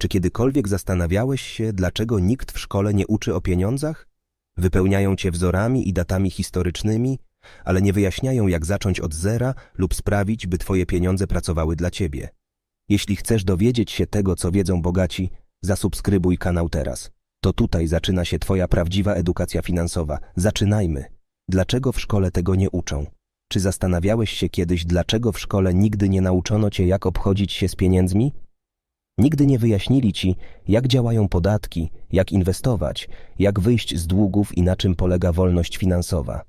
Czy kiedykolwiek zastanawiałeś się, dlaczego nikt w szkole nie uczy o pieniądzach? Wypełniają cię wzorami i datami historycznymi, ale nie wyjaśniają, jak zacząć od zera lub sprawić, by twoje pieniądze pracowały dla ciebie. Jeśli chcesz dowiedzieć się tego, co wiedzą bogaci, zasubskrybuj kanał teraz. To tutaj zaczyna się twoja prawdziwa edukacja finansowa. Zaczynajmy. Dlaczego w szkole tego nie uczą? Czy zastanawiałeś się kiedyś, dlaczego w szkole nigdy nie nauczono cię, jak obchodzić się z pieniędzmi? Nigdy nie wyjaśnili ci, jak działają podatki, jak inwestować, jak wyjść z długów i na czym polega wolność finansowa.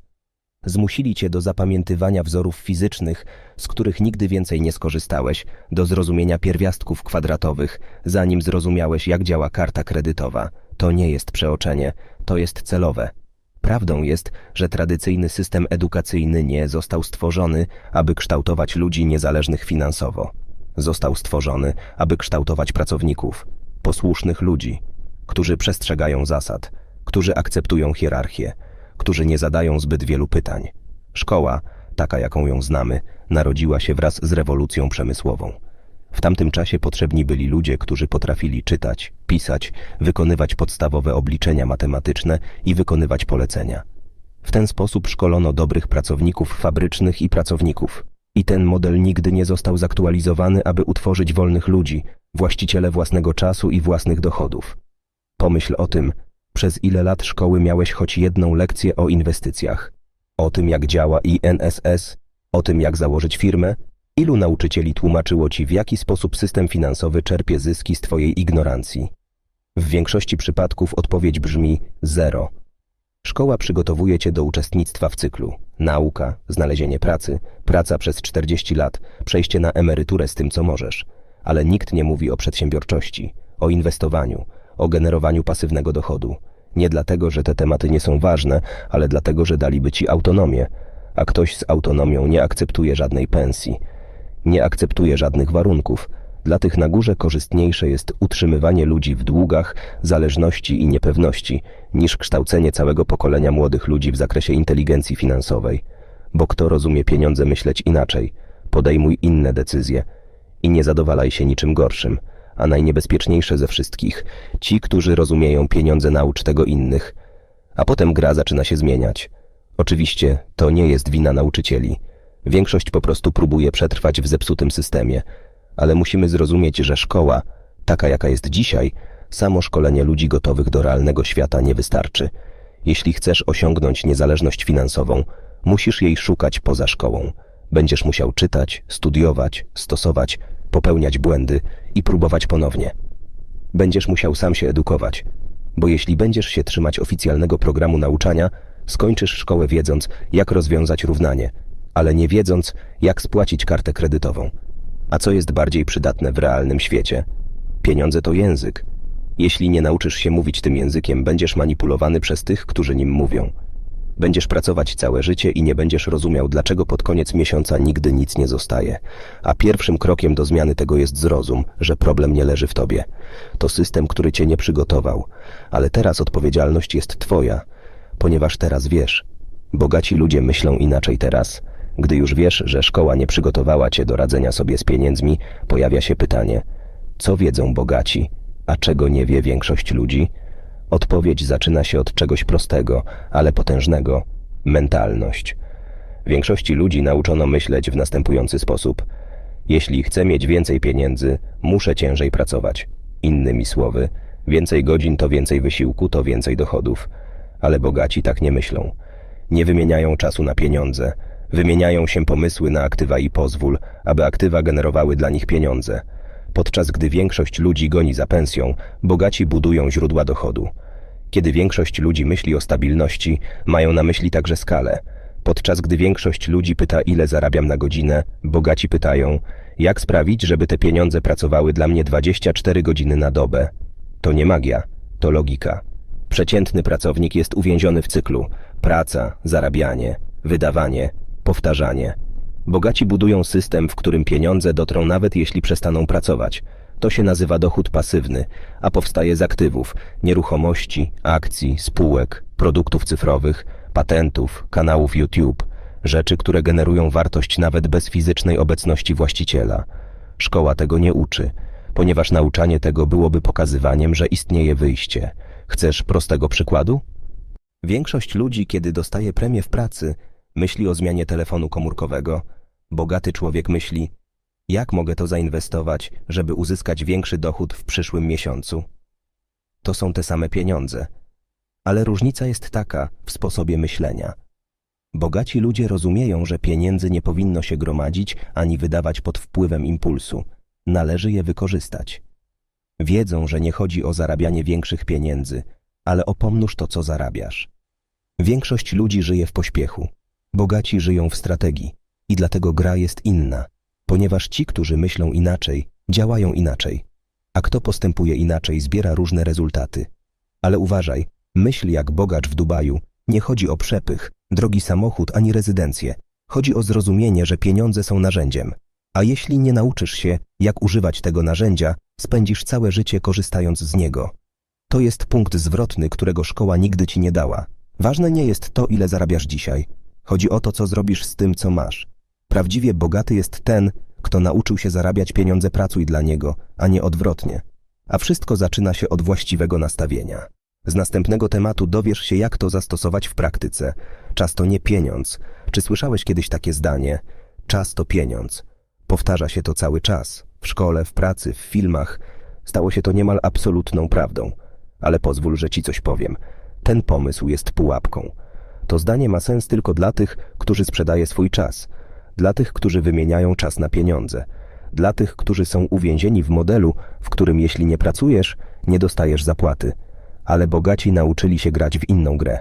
Zmusili cię do zapamiętywania wzorów fizycznych, z których nigdy więcej nie skorzystałeś, do zrozumienia pierwiastków kwadratowych, zanim zrozumiałeś, jak działa karta kredytowa. To nie jest przeoczenie, to jest celowe. Prawdą jest, że tradycyjny system edukacyjny nie został stworzony, aby kształtować ludzi niezależnych finansowo. Został stworzony, aby kształtować pracowników, posłusznych ludzi, którzy przestrzegają zasad, którzy akceptują hierarchię, którzy nie zadają zbyt wielu pytań. Szkoła, taka jaką ją znamy, narodziła się wraz z rewolucją przemysłową. W tamtym czasie potrzebni byli ludzie, którzy potrafili czytać, pisać, wykonywać podstawowe obliczenia matematyczne i wykonywać polecenia. W ten sposób szkolono dobrych pracowników fabrycznych i pracowników. I ten model nigdy nie został zaktualizowany, aby utworzyć wolnych ludzi, właściciele własnego czasu i własnych dochodów. Pomyśl o tym, przez ile lat szkoły miałeś choć jedną lekcję o inwestycjach, o tym jak działa INSS, o tym jak założyć firmę, ilu nauczycieli tłumaczyło ci w jaki sposób system finansowy czerpie zyski z twojej ignorancji. W większości przypadków odpowiedź brzmi zero. Szkoła przygotowuje cię do uczestnictwa w cyklu. Nauka, znalezienie pracy, praca przez 40 lat, przejście na emeryturę z tym, co możesz. Ale nikt nie mówi o przedsiębiorczości, o inwestowaniu, o generowaniu pasywnego dochodu. Nie dlatego, że te tematy nie są ważne, ale dlatego, że daliby ci autonomię, a ktoś z autonomią nie akceptuje żadnej pensji, nie akceptuje żadnych warunków. Dla tych na górze korzystniejsze jest utrzymywanie ludzi w długach, zależności i niepewności, niż kształcenie całego pokolenia młodych ludzi w zakresie inteligencji finansowej. Bo kto rozumie pieniądze myśleć inaczej, podejmuj inne decyzje i nie zadowalaj się niczym gorszym a najniebezpieczniejsze ze wszystkich, ci, którzy rozumieją pieniądze naucz tego innych. A potem gra zaczyna się zmieniać. Oczywiście to nie jest wina nauczycieli. Większość po prostu próbuje przetrwać w zepsutym systemie, ale musimy zrozumieć, że szkoła, taka jaka jest dzisiaj, samo szkolenie ludzi gotowych do realnego świata nie wystarczy. Jeśli chcesz osiągnąć niezależność finansową, musisz jej szukać poza szkołą. Będziesz musiał czytać, studiować, stosować, popełniać błędy i próbować ponownie. Będziesz musiał sam się edukować, bo jeśli będziesz się trzymać oficjalnego programu nauczania, skończysz szkołę wiedząc, jak rozwiązać równanie, ale nie wiedząc, jak spłacić kartę kredytową. A co jest bardziej przydatne w realnym świecie? Pieniądze to język. Jeśli nie nauczysz się mówić tym językiem, będziesz manipulowany przez tych, którzy nim mówią. Będziesz pracować całe życie i nie będziesz rozumiał, dlaczego pod koniec miesiąca nigdy nic nie zostaje. A pierwszym krokiem do zmiany tego jest zrozum, że problem nie leży w tobie. To system, który cię nie przygotował. Ale teraz odpowiedzialność jest twoja, ponieważ teraz wiesz. Bogaci ludzie myślą inaczej teraz. Gdy już wiesz, że szkoła nie przygotowała cię do radzenia sobie z pieniędzmi, pojawia się pytanie: co wiedzą bogaci, a czego nie wie większość ludzi? Odpowiedź zaczyna się od czegoś prostego, ale potężnego mentalność. Większości ludzi nauczono myśleć w następujący sposób: Jeśli chcę mieć więcej pieniędzy, muszę ciężej pracować. Innymi słowy, więcej godzin to więcej wysiłku, to więcej dochodów. Ale bogaci tak nie myślą. Nie wymieniają czasu na pieniądze, wymieniają się pomysły na aktywa i pozwól, aby aktywa generowały dla nich pieniądze. Podczas gdy większość ludzi goni za pensją, bogaci budują źródła dochodu. Kiedy większość ludzi myśli o stabilności, mają na myśli także skalę. Podczas gdy większość ludzi pyta, ile zarabiam na godzinę, bogaci pytają, jak sprawić, żeby te pieniądze pracowały dla mnie 24 godziny na dobę. To nie magia, to logika. Przeciętny pracownik jest uwięziony w cyklu praca, zarabianie, wydawanie, powtarzanie. Bogaci budują system, w którym pieniądze dotrą nawet jeśli przestaną pracować. To się nazywa dochód pasywny, a powstaje z aktywów, nieruchomości, akcji, spółek, produktów cyfrowych, patentów, kanałów YouTube, rzeczy, które generują wartość nawet bez fizycznej obecności właściciela. Szkoła tego nie uczy. ponieważ nauczanie tego byłoby pokazywaniem, że istnieje wyjście. Chcesz prostego przykładu? Większość ludzi, kiedy dostaje premię w pracy, myśli o zmianie telefonu komórkowego. Bogaty człowiek myśli, jak mogę to zainwestować, żeby uzyskać większy dochód w przyszłym miesiącu? To są te same pieniądze. Ale różnica jest taka w sposobie myślenia. Bogaci ludzie rozumieją, że pieniędzy nie powinno się gromadzić ani wydawać pod wpływem impulsu. Należy je wykorzystać. Wiedzą, że nie chodzi o zarabianie większych pieniędzy, ale o pomnóż to, co zarabiasz. Większość ludzi żyje w pośpiechu. Bogaci żyją w strategii i dlatego gra jest inna, ponieważ ci, którzy myślą inaczej, działają inaczej. A kto postępuje inaczej, zbiera różne rezultaty. Ale uważaj, myśl jak bogacz w Dubaju, nie chodzi o przepych, drogi samochód ani rezydencję. Chodzi o zrozumienie, że pieniądze są narzędziem. A jeśli nie nauczysz się, jak używać tego narzędzia, spędzisz całe życie korzystając z niego. To jest punkt zwrotny, którego szkoła nigdy ci nie dała. Ważne nie jest to, ile zarabiasz dzisiaj. Chodzi o to, co zrobisz z tym, co masz. Prawdziwie bogaty jest ten, kto nauczył się zarabiać pieniądze, pracuj dla niego, a nie odwrotnie. A wszystko zaczyna się od właściwego nastawienia. Z następnego tematu dowiesz się, jak to zastosować w praktyce. Czas to nie pieniądz. Czy słyszałeś kiedyś takie zdanie? Czas to pieniądz. Powtarza się to cały czas. W szkole, w pracy, w filmach. Stało się to niemal absolutną prawdą. Ale pozwól, że ci coś powiem. Ten pomysł jest pułapką. To zdanie ma sens tylko dla tych, którzy sprzedaje swój czas. Dla tych, którzy wymieniają czas na pieniądze. Dla tych, którzy są uwięzieni w modelu, w którym jeśli nie pracujesz, nie dostajesz zapłaty. Ale bogaci nauczyli się grać w inną grę.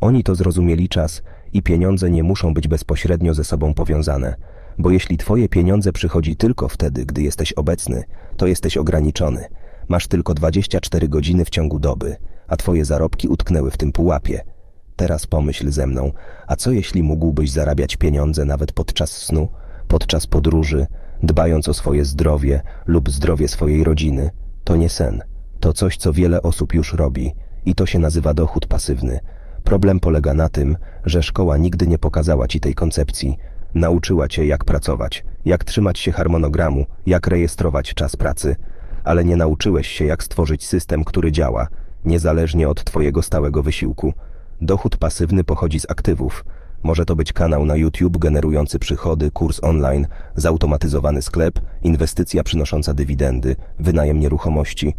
Oni to zrozumieli czas i pieniądze nie muszą być bezpośrednio ze sobą powiązane. Bo jeśli twoje pieniądze przychodzi tylko wtedy, gdy jesteś obecny, to jesteś ograniczony. Masz tylko 24 godziny w ciągu doby, a twoje zarobki utknęły w tym pułapie. Teraz pomyśl ze mną, a co jeśli mógłbyś zarabiać pieniądze nawet podczas snu, podczas podróży, dbając o swoje zdrowie lub zdrowie swojej rodziny? To nie sen. To coś, co wiele osób już robi i to się nazywa dochód pasywny. Problem polega na tym, że szkoła nigdy nie pokazała ci tej koncepcji. Nauczyła cię, jak pracować, jak trzymać się harmonogramu, jak rejestrować czas pracy, ale nie nauczyłeś się, jak stworzyć system, który działa, niezależnie od twojego stałego wysiłku. Dochód pasywny pochodzi z aktywów. Może to być kanał na YouTube generujący przychody, kurs online, zautomatyzowany sklep, inwestycja przynosząca dywidendy, wynajem nieruchomości.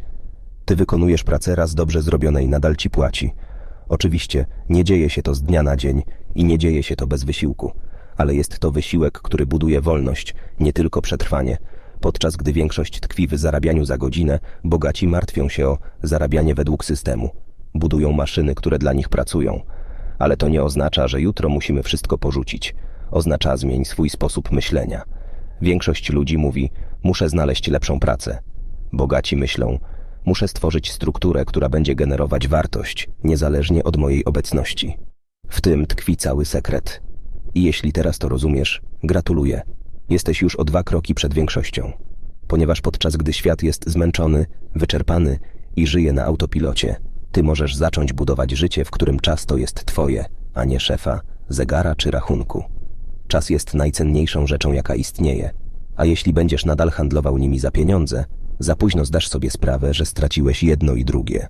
Ty wykonujesz pracę raz dobrze zrobionej, nadal ci płaci. Oczywiście nie dzieje się to z dnia na dzień i nie dzieje się to bez wysiłku, ale jest to wysiłek, który buduje wolność, nie tylko przetrwanie. Podczas gdy większość tkwi w zarabianiu za godzinę, bogaci martwią się o zarabianie według systemu. Budują maszyny, które dla nich pracują. Ale to nie oznacza, że jutro musimy wszystko porzucić. Oznacza zmień swój sposób myślenia. Większość ludzi mówi, muszę znaleźć lepszą pracę. Bogaci myślą, muszę stworzyć strukturę, która będzie generować wartość, niezależnie od mojej obecności. W tym tkwi cały sekret. I jeśli teraz to rozumiesz, gratuluję. Jesteś już o dwa kroki przed większością. Ponieważ podczas gdy świat jest zmęczony, wyczerpany i żyje na autopilocie, ty możesz zacząć budować życie, w którym czas to jest twoje, a nie szefa, zegara czy rachunku. Czas jest najcenniejszą rzeczą, jaka istnieje, a jeśli będziesz nadal handlował nimi za pieniądze, za późno zdasz sobie sprawę, że straciłeś jedno i drugie.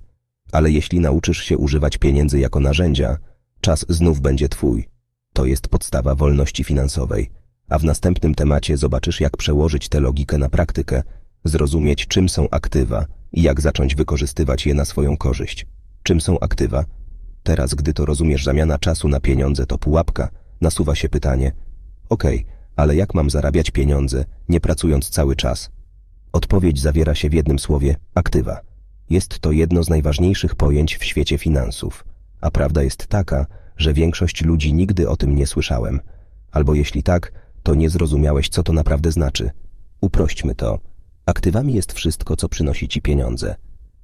Ale jeśli nauczysz się używać pieniędzy jako narzędzia, czas znów będzie twój. To jest podstawa wolności finansowej. A w następnym temacie zobaczysz, jak przełożyć tę logikę na praktykę, zrozumieć, czym są aktywa i jak zacząć wykorzystywać je na swoją korzyść. Czym są aktywa? Teraz, gdy to rozumiesz, zamiana czasu na pieniądze to pułapka, nasuwa się pytanie: Okej, ale jak mam zarabiać pieniądze, nie pracując cały czas? Odpowiedź zawiera się w jednym słowie: aktywa. Jest to jedno z najważniejszych pojęć w świecie finansów. A prawda jest taka, że większość ludzi nigdy o tym nie słyszałem. Albo jeśli tak, to nie zrozumiałeś, co to naprawdę znaczy. Uprośćmy to. Aktywami jest wszystko, co przynosi ci pieniądze.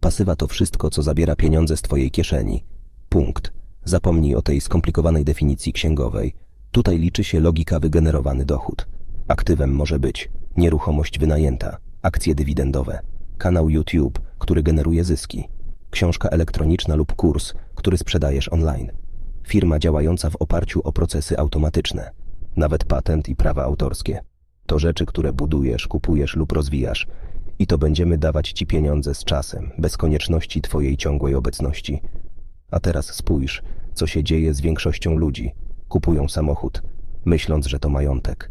Pasywa to wszystko, co zabiera pieniądze z twojej kieszeni. Punkt. Zapomnij o tej skomplikowanej definicji księgowej. Tutaj liczy się logika wygenerowany dochód. Aktywem może być nieruchomość wynajęta, akcje dywidendowe, kanał YouTube, który generuje zyski, książka elektroniczna lub kurs, który sprzedajesz online, firma działająca w oparciu o procesy automatyczne, nawet patent i prawa autorskie. To rzeczy, które budujesz, kupujesz lub rozwijasz I to będziemy dawać ci pieniądze z czasem, bez konieczności twojej ciągłej obecności. A teraz spójrz, co się dzieje z większością ludzi. Kupują samochód, myśląc, że to majątek.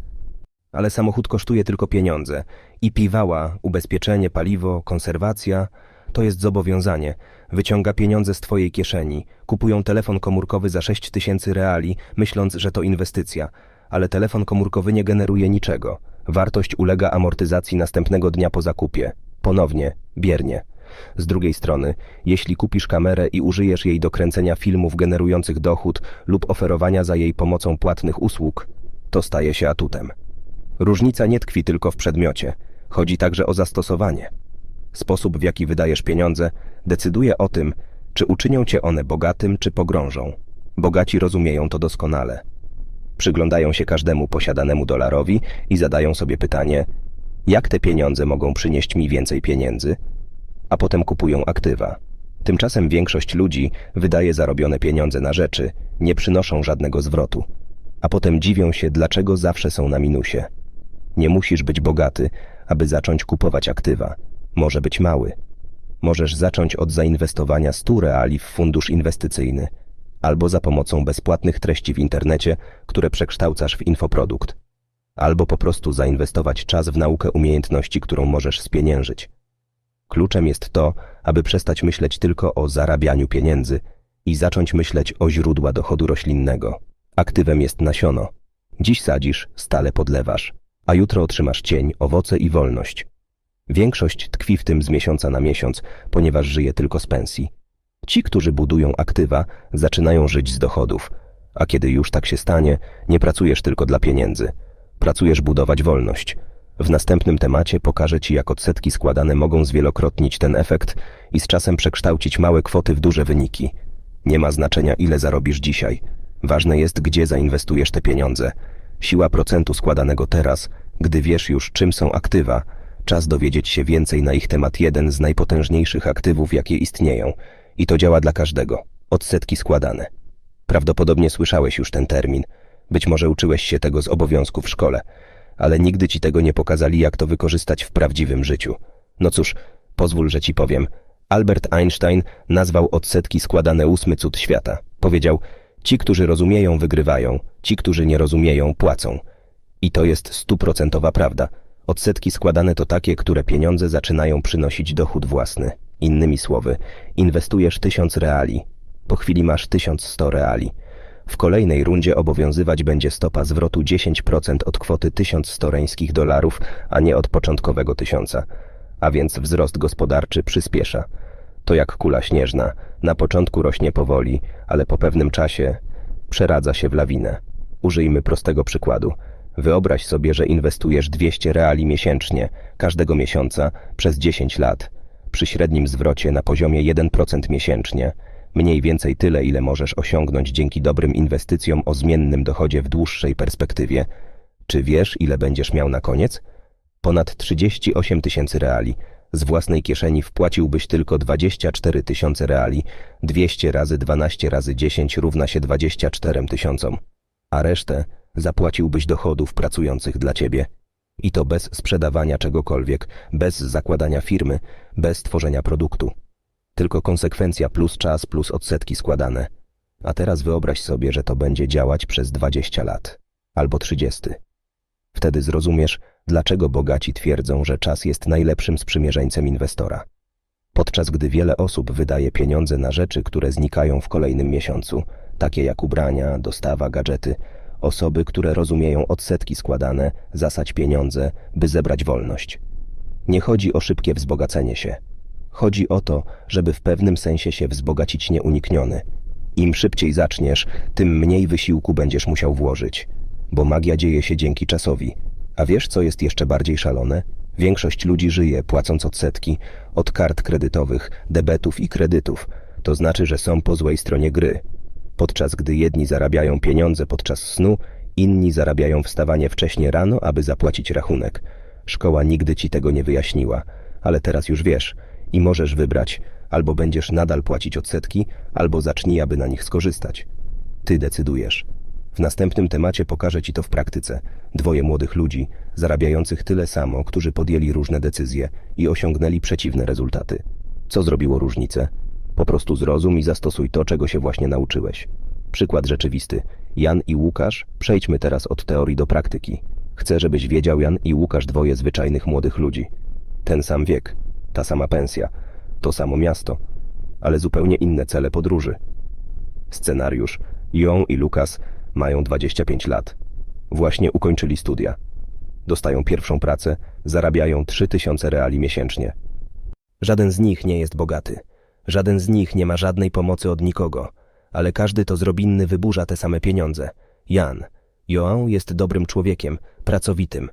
Ale samochód kosztuje tylko pieniądze. I piwała, ubezpieczenie, paliwo, konserwacja to jest zobowiązanie. Wyciąga pieniądze z twojej kieszeni. Kupują telefon komórkowy za 6 tysięcy reali, myśląc, że to inwestycja. Ale telefon komórkowy nie generuje niczego. Wartość ulega amortyzacji następnego dnia po zakupie. Ponownie, biernie. Z drugiej strony, jeśli kupisz kamerę i użyjesz jej do kręcenia filmów generujących dochód lub oferowania za jej pomocą płatnych usług, to staje się atutem. Różnica nie tkwi tylko w przedmiocie, chodzi także o zastosowanie. Sposób, w jaki wydajesz pieniądze, decyduje o tym, czy uczynią cię one bogatym, czy pogrążą. Bogaci rozumieją to doskonale. Przyglądają się każdemu posiadanemu dolarowi i zadają sobie pytanie, jak te pieniądze mogą przynieść mi więcej pieniędzy, a potem kupują aktywa. Tymczasem większość ludzi wydaje zarobione pieniądze na rzeczy, nie przynoszą żadnego zwrotu, a potem dziwią się, dlaczego zawsze są na minusie. Nie musisz być bogaty, aby zacząć kupować aktywa. Może być mały. Możesz zacząć od zainwestowania 100 reali w fundusz inwestycyjny albo za pomocą bezpłatnych treści w internecie, które przekształcasz w infoprodukt. Albo po prostu zainwestować czas w naukę umiejętności, którą możesz spieniężyć. Kluczem jest to, aby przestać myśleć tylko o zarabianiu pieniędzy i zacząć myśleć o źródła dochodu roślinnego. Aktywem jest nasiono. Dziś sadzisz, stale podlewasz, a jutro otrzymasz cień, owoce i wolność. Większość tkwi w tym z miesiąca na miesiąc, ponieważ żyje tylko z pensji. Ci, którzy budują aktywa, zaczynają żyć z dochodów, a kiedy już tak się stanie, nie pracujesz tylko dla pieniędzy. Pracujesz budować wolność. W następnym temacie pokażę Ci, jak odsetki składane mogą zwielokrotnić ten efekt i z czasem przekształcić małe kwoty w duże wyniki. Nie ma znaczenia, ile zarobisz dzisiaj. Ważne jest, gdzie zainwestujesz te pieniądze. Siła procentu składanego teraz, gdy wiesz już, czym są aktywa, czas dowiedzieć się więcej na ich temat jeden z najpotężniejszych aktywów, jakie istnieją. I to działa dla każdego. Odsetki składane. Prawdopodobnie słyszałeś już ten termin. Być może uczyłeś się tego z obowiązku w szkole, ale nigdy ci tego nie pokazali, jak to wykorzystać w prawdziwym życiu. No cóż, pozwól, że ci powiem. Albert Einstein nazwał odsetki składane ósmy cud świata. Powiedział, ci, którzy rozumieją, wygrywają, ci, którzy nie rozumieją, płacą. I to jest stuprocentowa prawda. Odsetki składane to takie, które pieniądze zaczynają przynosić dochód własny. Innymi słowy, inwestujesz tysiąc reali, po chwili masz 1100 reali. W kolejnej rundzie obowiązywać będzie stopa zwrotu 10% od kwoty 1100 reńskich dolarów, a nie od początkowego tysiąca. A więc wzrost gospodarczy przyspiesza. To jak kula śnieżna. Na początku rośnie powoli, ale po pewnym czasie przeradza się w lawinę. Użyjmy prostego przykładu. Wyobraź sobie, że inwestujesz 200 reali miesięcznie, każdego miesiąca, przez 10 lat. Przy średnim zwrocie na poziomie 1% miesięcznie. Mniej więcej tyle, ile możesz osiągnąć dzięki dobrym inwestycjom o zmiennym dochodzie w dłuższej perspektywie. Czy wiesz, ile będziesz miał na koniec? Ponad 38 tysięcy reali. Z własnej kieszeni wpłaciłbyś tylko 24 tysiące reali. 200 razy 12 razy 10 równa się 24 tysiącom. A resztę zapłaciłbyś dochodów pracujących dla ciebie. I to bez sprzedawania czegokolwiek, bez zakładania firmy, bez tworzenia produktu. Tylko konsekwencja plus czas plus odsetki składane. A teraz wyobraź sobie, że to będzie działać przez 20 lat. Albo 30. Wtedy zrozumiesz, dlaczego bogaci twierdzą, że czas jest najlepszym sprzymierzeńcem inwestora. Podczas gdy wiele osób wydaje pieniądze na rzeczy, które znikają w kolejnym miesiącu, takie jak ubrania, dostawa, gadżety, osoby, które rozumieją odsetki składane, zasać pieniądze, by zebrać wolność. Nie chodzi o szybkie wzbogacenie się. Chodzi o to, żeby w pewnym sensie się wzbogacić nieunikniony. Im szybciej zaczniesz, tym mniej wysiłku będziesz musiał włożyć, bo magia dzieje się dzięki czasowi. A wiesz, co jest jeszcze bardziej szalone? Większość ludzi żyje, płacąc odsetki, od kart kredytowych, debetów i kredytów. To znaczy, że są po złej stronie gry. Podczas gdy jedni zarabiają pieniądze podczas snu, inni zarabiają wstawanie wcześnie rano, aby zapłacić rachunek. Szkoła nigdy ci tego nie wyjaśniła, ale teraz już wiesz i możesz wybrać, albo będziesz nadal płacić odsetki, albo zacznij, aby na nich skorzystać. Ty decydujesz. W następnym temacie pokażę Ci to w praktyce. Dwoje młodych ludzi, zarabiających tyle samo, którzy podjęli różne decyzje i osiągnęli przeciwne rezultaty. Co zrobiło różnicę? Po prostu zrozum i zastosuj to, czego się właśnie nauczyłeś. Przykład rzeczywisty. Jan i Łukasz, przejdźmy teraz od teorii do praktyki. Chcę, żebyś wiedział, Jan i Łukasz, dwoje zwyczajnych młodych ludzi. Ten sam wiek, ta sama pensja, to samo miasto, ale zupełnie inne cele podróży. Scenariusz. Ją i Lukas mają 25 lat. Właśnie ukończyli studia. Dostają pierwszą pracę, zarabiają 3000 reali miesięcznie. Żaden z nich nie jest bogaty. Żaden z nich nie ma żadnej pomocy od nikogo, ale każdy to zrobinny wyburza te same pieniądze. Jan. Joan jest dobrym człowiekiem, pracowitym,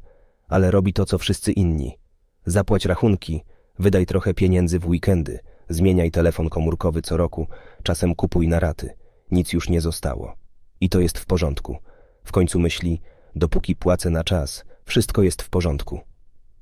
ale robi to, co wszyscy inni. Zapłać rachunki, wydaj trochę pieniędzy w weekendy, zmieniaj telefon komórkowy co roku, czasem kupuj na raty. Nic już nie zostało. I to jest w porządku. W końcu myśli, dopóki płacę na czas, wszystko jest w porządku.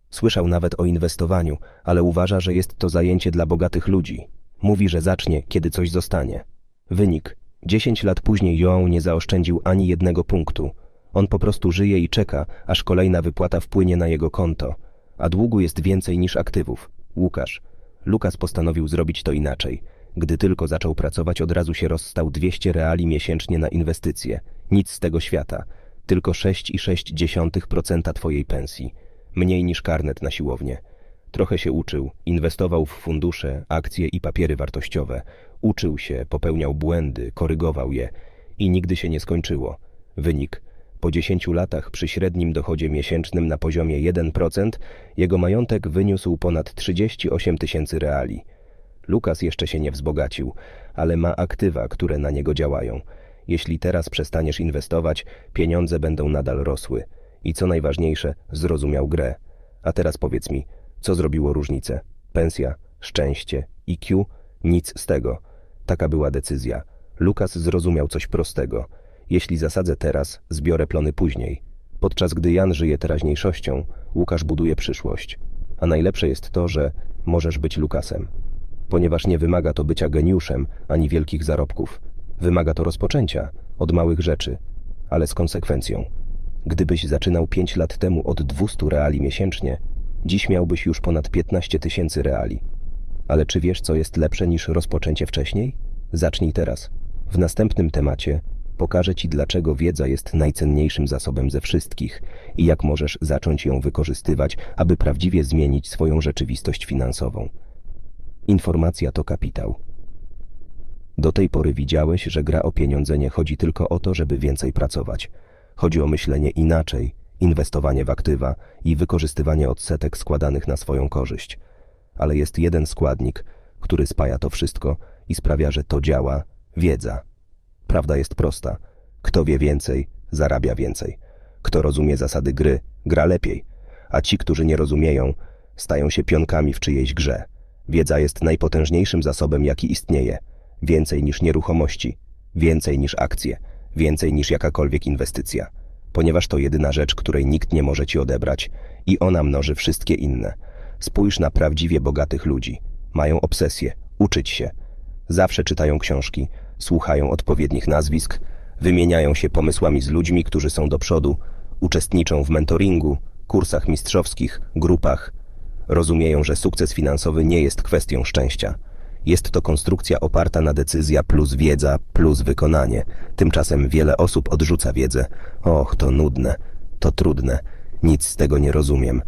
Słyszał nawet o inwestowaniu, ale uważa, że jest to zajęcie dla bogatych ludzi. Mówi, że zacznie, kiedy coś zostanie. Wynik. 10 lat później João nie zaoszczędził ani jednego punktu. On po prostu żyje i czeka, aż kolejna wypłata wpłynie na jego konto. A długu jest więcej niż aktywów. Łukasz. Lukas postanowił zrobić to inaczej. Gdy tylko zaczął pracować, od razu się rozstał 200 reali miesięcznie na inwestycje. Nic z tego świata. Tylko 6,6% twojej pensji. Mniej niż karnet na siłownię. Trochę się uczył, inwestował w fundusze, akcje i papiery wartościowe. Uczył się, popełniał błędy, korygował je i nigdy się nie skończyło. Wynik. Po 10 latach przy średnim dochodzie miesięcznym na poziomie 1% jego majątek wyniósł ponad 38 tysięcy reali. Lukas jeszcze się nie wzbogacił, ale ma aktywa, które na niego działają. Jeśli teraz przestaniesz inwestować, pieniądze będą nadal rosły. I co najważniejsze, zrozumiał grę. A teraz powiedz mi, co zrobiło różnicę? Pensja, szczęście, IQ? Nic z tego. Taka była decyzja. Lukas zrozumiał coś prostego. Jeśli zasadzę teraz, zbiorę plony później. Podczas gdy Jan żyje teraźniejszością, Łukasz buduje przyszłość. A najlepsze jest to, że możesz być Lukasem. Ponieważ nie wymaga to bycia geniuszem ani wielkich zarobków. Wymaga to rozpoczęcia od małych rzeczy, ale z konsekwencją. Gdybyś zaczynał 5 lat temu od 200 reali miesięcznie, dziś miałbyś już ponad 15 tysięcy reali. Ale czy wiesz, co jest lepsze niż rozpoczęcie wcześniej? Zacznij teraz. W następnym temacie pokażę Ci, dlaczego wiedza jest najcenniejszym zasobem ze wszystkich i jak możesz zacząć ją wykorzystywać, aby prawdziwie zmienić swoją rzeczywistość finansową. Informacja to kapitał. Do tej pory widziałeś, że gra o pieniądze nie chodzi tylko o to, żeby więcej pracować. Chodzi o myślenie inaczej, inwestowanie w aktywa i wykorzystywanie odsetek składanych na swoją korzyść. Ale jest jeden składnik, który spaja to wszystko i sprawia, że to działa wiedza. Prawda jest prosta. Kto wie więcej, zarabia więcej. Kto rozumie zasady gry, gra lepiej. A ci, którzy nie rozumieją, stają się pionkami w czyjejś grze. Wiedza jest najpotężniejszym zasobem, jaki istnieje. Więcej niż nieruchomości, więcej niż akcje, więcej niż jakakolwiek inwestycja. Ponieważ to jedyna rzecz, której nikt nie może ci odebrać i ona mnoży wszystkie inne. Spójrz na prawdziwie bogatych ludzi. Mają obsesję, uczyć się. Zawsze czytają książki, słuchają odpowiednich nazwisk, wymieniają się pomysłami z ludźmi, którzy są do przodu, uczestniczą w mentoringu, kursach mistrzowskich, grupach. Rozumieją, że sukces finansowy nie jest kwestią szczęścia. Jest to konstrukcja oparta na decyzja plus wiedza plus wykonanie. Tymczasem wiele osób odrzuca wiedzę. Och, to nudne, to trudne, nic z tego nie rozumiem.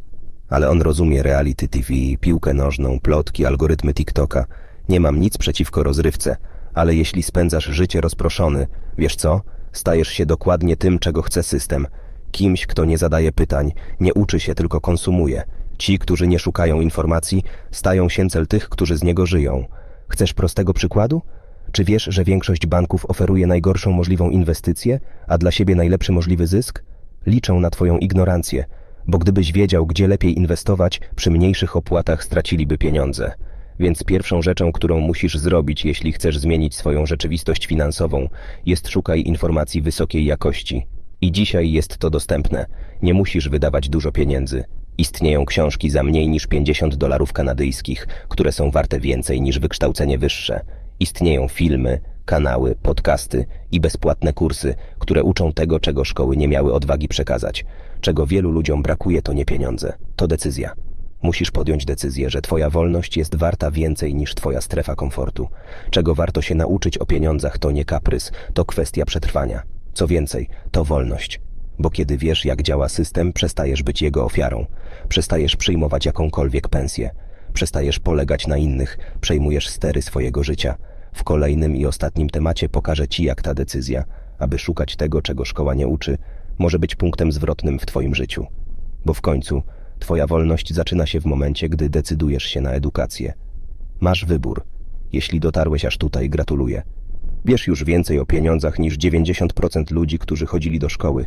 Ale on rozumie reality TV, piłkę nożną, plotki, algorytmy TikToka. Nie mam nic przeciwko rozrywce, ale jeśli spędzasz życie rozproszony, wiesz co? Stajesz się dokładnie tym, czego chce system. Kimś, kto nie zadaje pytań, nie uczy się, tylko konsumuje. Ci, którzy nie szukają informacji, stają się cel tych, którzy z niego żyją. Chcesz prostego przykładu? Czy wiesz, że większość banków oferuje najgorszą możliwą inwestycję, a dla siebie najlepszy możliwy zysk? Liczą na Twoją ignorancję, bo gdybyś wiedział, gdzie lepiej inwestować, przy mniejszych opłatach straciliby pieniądze. Więc pierwszą rzeczą, którą musisz zrobić, jeśli chcesz zmienić swoją rzeczywistość finansową, jest szukaj informacji wysokiej jakości. I dzisiaj jest to dostępne. Nie musisz wydawać dużo pieniędzy. Istnieją książki za mniej niż 50 dolarów kanadyjskich, które są warte więcej niż wykształcenie wyższe. Istnieją filmy, kanały, podcasty i bezpłatne kursy, które uczą tego, czego szkoły nie miały odwagi przekazać. Czego wielu ludziom brakuje, to nie pieniądze, to decyzja. Musisz podjąć decyzję, że twoja wolność jest warta więcej niż twoja strefa komfortu. Czego warto się nauczyć o pieniądzach, to nie kaprys, to kwestia przetrwania. Co więcej, to wolność. Bo kiedy wiesz, jak działa system, przestajesz być jego ofiarą. Przestajesz przyjmować jakąkolwiek pensję. Przestajesz polegać na innych, przejmujesz stery swojego życia. W kolejnym i ostatnim temacie pokażę Ci, jak ta decyzja, aby szukać tego, czego szkoła nie uczy, może być punktem zwrotnym w Twoim życiu. Bo w końcu Twoja wolność zaczyna się w momencie, gdy decydujesz się na edukację. Masz wybór. Jeśli dotarłeś aż tutaj, gratuluję. Wiesz już więcej o pieniądzach niż 90% ludzi, którzy chodzili do szkoły.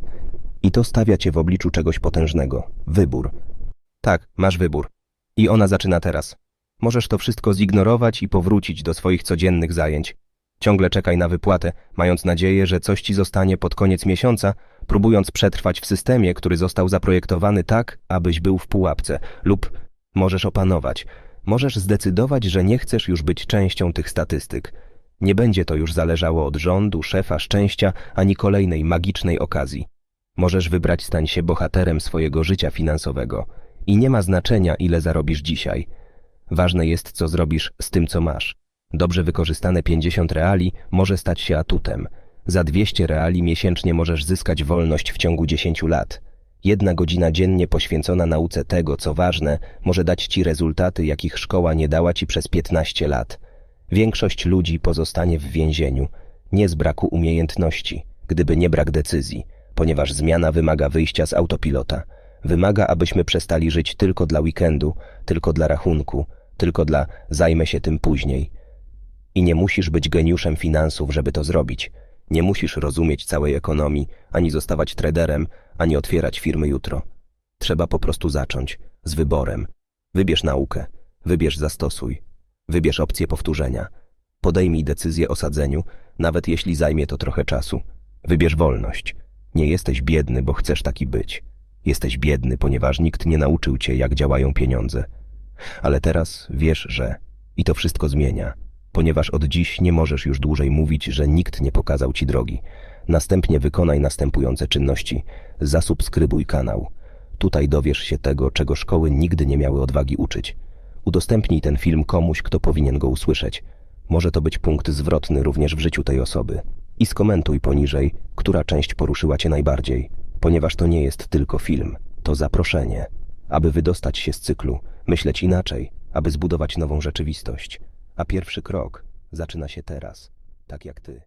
I to stawia cię w obliczu czegoś potężnego. Wybór. Tak, masz wybór. I ona zaczyna teraz. Możesz to wszystko zignorować i powrócić do swoich codziennych zajęć. Ciągle czekaj na wypłatę, mając nadzieję, że coś ci zostanie pod koniec miesiąca, próbując przetrwać w systemie, który został zaprojektowany tak, abyś był w pułapce, lub możesz opanować. Możesz zdecydować, że nie chcesz już być częścią tych statystyk. Nie będzie to już zależało od rządu, szefa, szczęścia, ani kolejnej magicznej okazji. Możesz wybrać stań się bohaterem swojego życia finansowego. I nie ma znaczenia, ile zarobisz dzisiaj. Ważne jest, co zrobisz z tym, co masz. Dobrze wykorzystane 50 reali może stać się atutem. Za 200 reali miesięcznie możesz zyskać wolność w ciągu 10 lat. Jedna godzina dziennie poświęcona nauce tego, co ważne, może dać ci rezultaty, jakich szkoła nie dała ci przez 15 lat. Większość ludzi pozostanie w więzieniu, nie z braku umiejętności, gdyby nie brak decyzji, ponieważ zmiana wymaga wyjścia z autopilota. Wymaga, abyśmy przestali żyć tylko dla weekendu, tylko dla rachunku, tylko dla zajmę się tym później. I nie musisz być geniuszem finansów, żeby to zrobić. Nie musisz rozumieć całej ekonomii, ani zostawać traderem, ani otwierać firmy jutro. Trzeba po prostu zacząć z wyborem. Wybierz naukę, wybierz zastosuj, wybierz opcję powtórzenia. Podejmij decyzję o sadzeniu, nawet jeśli zajmie to trochę czasu. Wybierz wolność. Nie jesteś biedny, bo chcesz taki być. Jesteś biedny, ponieważ nikt nie nauczył cię, jak działają pieniądze. Ale teraz wiesz, że i to wszystko zmienia, ponieważ od dziś nie możesz już dłużej mówić, że nikt nie pokazał ci drogi. Następnie wykonaj następujące czynności. Zasubskrybuj kanał. Tutaj dowiesz się tego, czego szkoły nigdy nie miały odwagi uczyć. Udostępnij ten film komuś, kto powinien go usłyszeć. Może to być punkt zwrotny również w życiu tej osoby. I skomentuj poniżej, która część poruszyła cię najbardziej, ponieważ to nie jest tylko film, to zaproszenie, aby wydostać się z cyklu, myśleć inaczej, aby zbudować nową rzeczywistość. A pierwszy krok zaczyna się teraz, tak jak ty.